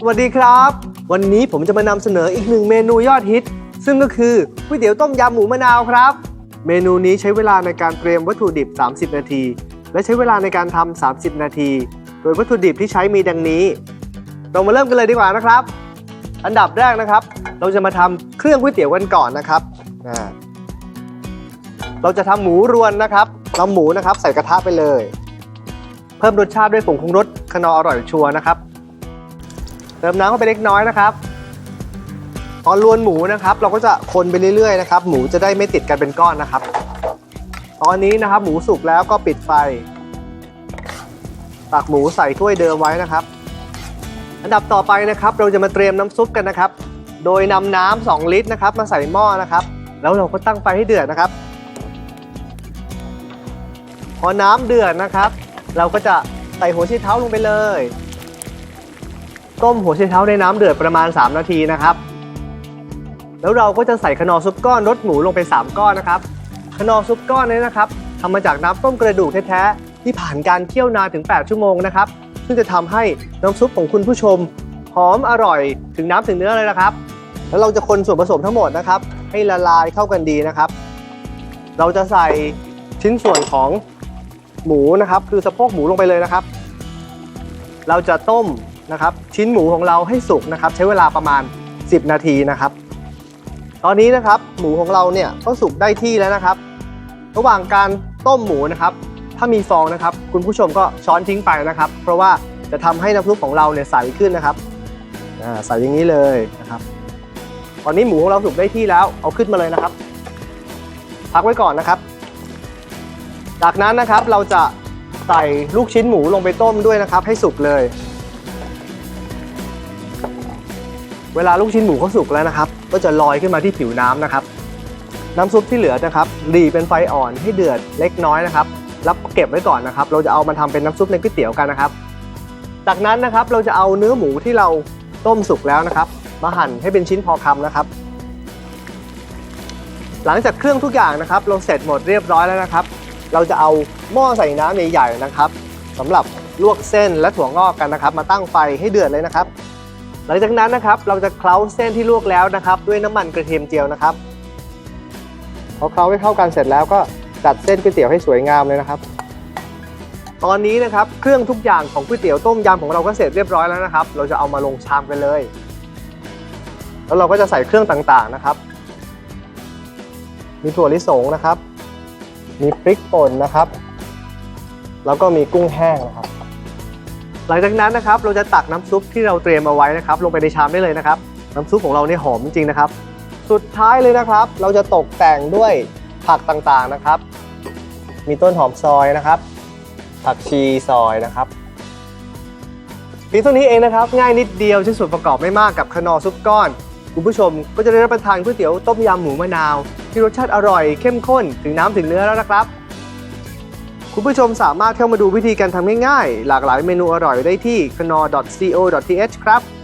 สวัสดีครับ วันนี้ผมจะมานำเสนออีกหนึ่งเมนูยอดฮิต ซึ่งก็คือก๋วยเตี๋ยวต้มยำหมูมะนาวครับ เมนูนี้ใช้เวลาในการเตรียมวัตถุดิบ 30 นาที และใช้เวลาในการทำ30 นาที โดยวัตถุดิบที่ใช้มีดังนี้ เรามาเริ่มกันเลยดีกว่านะครับ อันดับแรกนะครับ เราจะมาทำเครื่องก๋วยเตี๋ยวกันก่อนนะครับเราจะทำหมูรวนนะครับนำหมูนะครับใส่กระทะไปเลย เพิ่มรสชาติด้วยผงปรุงรสคนออร่อยชัวร์นะครับ เติมน้ำเข้าไปเล็กน้อยนะครับพอลวนหมูนะครับ เราก็จะคนไปเรื่อยๆนะครับ หมูจะได้ไม่ติดกันเป็นก้อนนะครับ ตอนนี้นะครับ หมูสุกแล้วก็ปิดไฟ ตักหมูใส่ถ้วยเดิมไว้นะครับ อันดับต่อไปนะครับ เราจะมาเตรียมน้ำซุปกันนะครับ โดยนำน้ำ2ลิตรนะครับ มาใส่หม้อนะครับ แล้วเราก็ตั้งไฟให้เดือดนะครับ พอน้ำเดือดนะครับ เราก็จะใส่หัวไชเท้าลงไปเลย ต้มหัวไชเท้าในน้ำเดือดประมาณ 3 นาทีนะครับ แล้วเราก็จะใส่ขนอซุปก้อนรสหมูลงไป 3 ก้อนนะครับ ขนอซุปก้อนนี้นะครับทำมาจากน้ำต้มกระดูกแท้ๆที่ผ่านการเคี่ยวนานถึง 8 ชั่วโมงนะครับซึ่งจะทำให้น้ำซุปของคุณผู้ชมหอมอร่อยถึงน้ำถึงเนื้อเลยนะครับ แล้วเราจะคนส่วนผสมทั้งหมดนะครับ ให้ละลายเข้ากันดีนะครับ เราจะใส่ชิ้นส่วนของหมูนะครับ คือสะโพกหมูลงไปเลยนะครับ เราจะต้ม นะครับ ชิ้นหมูของเราให้สุกนะครับ ใช้เวลาประมาณ 10 นาทีนะครับ ตอนนี้นะครับหมูของเราเนี่ยก็สุกได้ที่แล้วนะครับ ระหว่างการต้มหมูนะครับ ถ้ามีฟองนะครับ คุณผู้ชมก็ช้อนทิ้งไปนะครับ เพราะว่าจะทำให้น้ำซุปของเราเนี่ยใสขึ้นนะครับใสอย่างนี้เลยนะครับ ตอนนี้หมูของเราสุกได้ที่แล้วเอาขึ้นมาเลยนะครับ พักไว้ก่อนนะครับ จากนั้นนะครับเราจะใส่ลูกชิ้นหมูลงไปต้มด้วยนะครับ ให้สุกเลย เวลาลูกชิ้นหมูเขาสุกแล้วนะครับ ก็จะลอยขึ้นมาที่ผิวน้ำนะครับ น้ำซุปที่เหลือนะครับรีเป็นไฟอ่อนให้เดือดเล็กน้อยนะครับแล้วเก็บไว้ก่อนนะครับ เราจะเอามาทำเป็นน้ำซุปในก๋วยเตี๋ยวกันนะครับ จากนั้นนะครับเราจะเอาเนื้อหมูที่เราต้มสุกแล้วนะครับ มาหั่นให้เป็นชิ้นพอคำนะครับ หลังจากเครื่องทุกอย่างนะครับ เราเสร็จหมดเรียบร้อยแล้วนะครับ เราจะเอาหม้อใส่น้ำใหญ่ๆนะครับสำหรับลวกเส้นและถั่วงอกกันนะครับ มาตั้งไฟให้เดือดเลยนะครับ หลังจากนั้นนะครับเราจะเคล้าเส้นที่ลวกแล้วนะครับ ด้วยน้ำมันกระเทียมเจียวนะครับพอเคล้าให้เข้ากันเสร็จแล้วก็จัดเส้นก๋วยเตี๋ยวให้สวยงามเลยนะครับ ตอนนี้นะครับเครื่องทุกอย่างของก๋วยเตี๋ยวต้มยำของเราก็เสร็จเรียบร้อยแล้วนะครับ เราจะเอามาลงชามกันเลย แล้วเราก็จะใส่เครื่องต่างๆนะครับ มีถั่วลิสงนะครับ มีพริกป่นนะครับ แล้วก็มีกุ้งแห้งนะครับ หลังจากนั้นนะครับเราจะตักน้ำซุปที่เราเตรียมเอาไว้นะครับ ลงไปในชามได้เลยนะครับ น้ำซุปของเราเนี่ยหอมจริงๆนะครับ สุดท้ายเลยนะครับ เราจะตกแต่งด้วยผักต่างๆนะครับ มีต้นหอมซอยนะครับ ผักชีซอยนะครับเพียงเท่านี้เองนะครับ ง่ายนิดเดียวใช้ส่วนประกอบไม่มากกับขนอซุปก้อนคุณผู้ชมก็จะได้รับประทานก๋วยเตี๋ยวต้มยำหมูมะนาว ที่รสชาติอร่อยเข้มข้นถึงน้ำถึงเนื้อแล้วนะครับ คุณผู้ชมสามารถเข้ามาดูวิธีการทำง่ายๆ หลากหลายเมนูอร่อยได้ที่ knorr.co.th ครับ